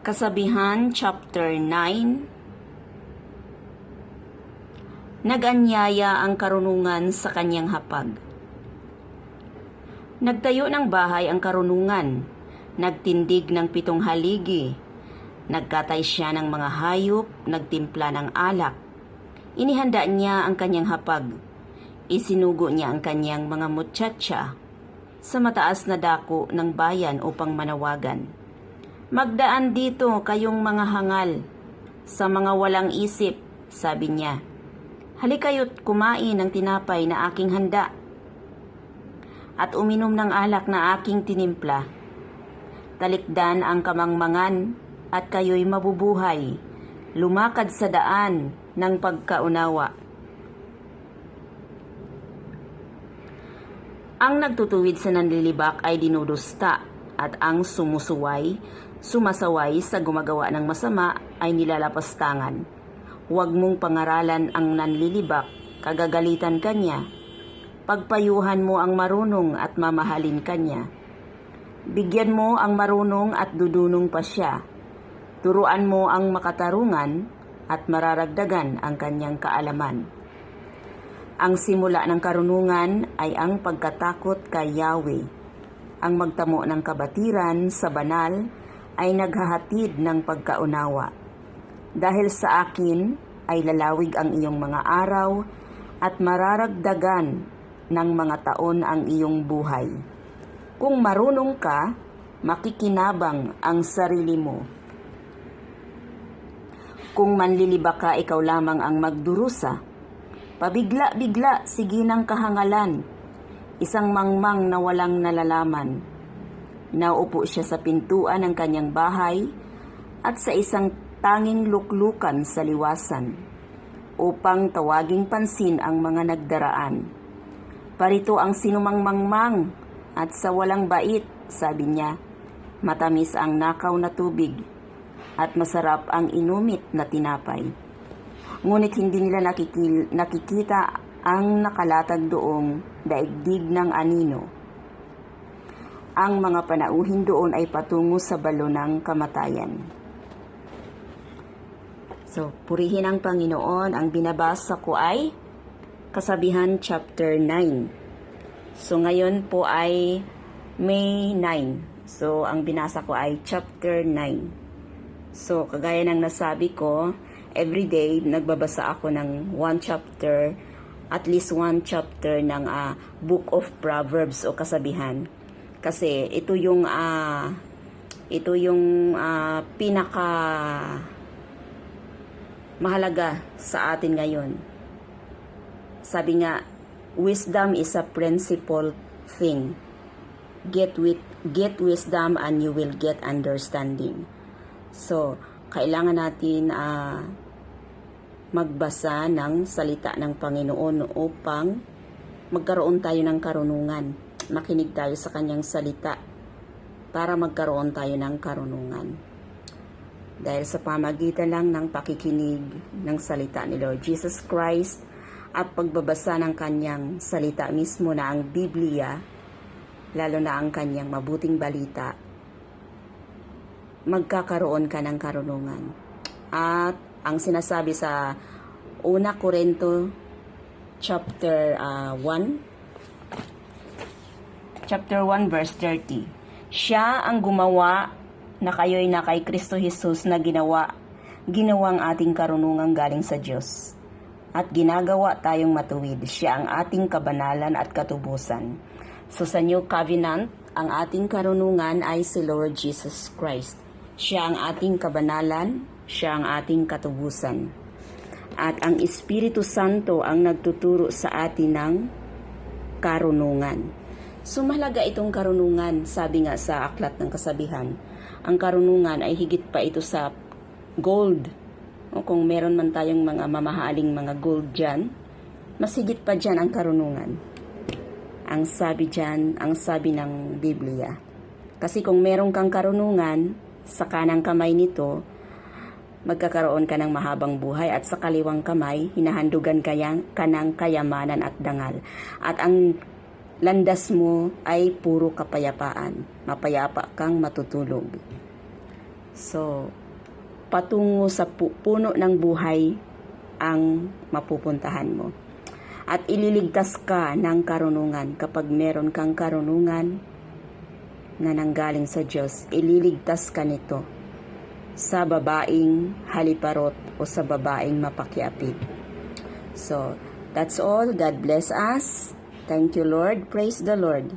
Kasabihan chapter 9 Naganyaya ang karunungan sa kanyang hapag. Nagtayo ng bahay ang karunungan, nagtindig ng pitong haligi, nagkatay siya ng mga hayop, nagtimpla ng alak. Inihanda niya ang kanyang hapag, isinugo niya ang kanyang mga muchacha sa mataas na dako ng bayan upang manawagan. Magdaan dito kayong mga hangal sa mga walang isip, sabi niya. Halikayo't kumain ng tinapay na aking handa at uminom ng alak na aking tinimpla. Talikdan ang kamangmangan at kayo'y mabubuhay. Lumakad sa daan ng pagkaunawa. Ang nagtutuwid sa nanlilibak ay dinudusta at ang sumusuway, sumasaway sa gumagawa ng masama ay nilalapastangan. Huwag mong pangaralan ang nanlilibak, kagagalitan kanya. Pagpayuhan mo ang marunong at mamahalin kanya. Bigyan mo ang marunong at dudunong pa siya. Turuan mo ang makatarungan at mararagdagan ang kanyang kaalaman. Ang simula ng karunungan ay ang pagkatakot kay Yahweh. Ang magtamo ng kabatiran sa banal ay naghahatid ng pagkaunawa. Dahil sa akin ay lalawig ang iyong mga araw at mararagdagan ng mga taon ang iyong buhay. Kung marunong ka, makikinabang ang sarili mo. Kung manliliba ka, ikaw lamang ang magdurusa. Pabigla-bigla, sige ng kahangalan. Isang mangmang na walang nalalaman. Naupo siya sa pintuan ng kanyang bahay at sa isang tanging luklukan sa liwasan upang tawaging pansin ang mga nagdaraan. Parito ang sinumang mangmang at sa walang bait, sabi niya, matamis ang nakaw na tubig at masarap ang inumit na tinapay. Ngunit hindi nila nakikil, nakikita ang nakalatag doong daigdig ng anino. Ang mga panauhin doon ay patungo sa balo ng kamatayan. So, purihin ang Panginoon. Ang binabasa ko ay Kasabihan chapter 9. So, ngayon po ay May 9. So, ang binasa ko ay chapter 9. So, kagaya ng nasabi ko, every day nagbabasa ako ng one chapter, at least one chapter ng ah, Book of Proverbs o kasabihan. Kasi ito yung ah, ito yung ah, pinaka mahalaga sa atin ngayon. Sabi nga, wisdom is a principal thing. Get with get wisdom and you will get understanding. So, kailangan natin ah, magbasa ng salita ng Panginoon upang magkaroon tayo ng karunungan. Makinig tayo sa kanyang salita para magkaroon tayo ng karunungan. Dahil sa pamagitan lang ng pakikinig ng salita ni Lord Jesus Christ at pagbabasa ng kanyang salita mismo na ang Biblia, lalo na ang kanyang mabuting balita, magkakaroon ka ng karunungan. At ang sinasabi sa una Korinto chapter ah, 1 chapter 1 verse 30 Siya ang gumawa na kayo'y na kay Kristo Jesus na ginawa ginawang ating karunungan galing sa Diyos. At ginagawa tayong matuwid. Siya ang ating kabanalan at katubusan. So sa New Covenant ang ating karunungan ay si Lord Jesus Christ. Siya ang ating kabanalan siya ang ating katubusan at ang Espiritu Santo ang nagtuturo sa atin ng karunungan. So mahalaga itong karunungan, sabi nga sa aklat ng kasabihan. Ang karunungan ay higit pa ito sa gold. O kung meron man tayong mga mamahaling mga gold dyan, mas higit pa dyan ang karunungan. Ang sabi dyan, ang sabi ng Biblia. Kasi kung meron kang karunungan, sa kanang kamay nito, magkakaroon ka ng mahabang buhay at sa kaliwang kamay, hinahandugan kayang kanang kayamanan at dangal. At ang landas mo ay puro kapayapaan. Mapayapa kang matutulog. So, patungo sa pu- puno ng buhay ang mapupuntahan mo. At ililigtas ka ng karunungan kapag meron kang karunungan na nanggaling sa Diyos, ililigtas ka nito sa babaeng haliparot o sa babaeng mapakiapid. So, that's all. God bless us. Thank you, Lord. Praise the Lord.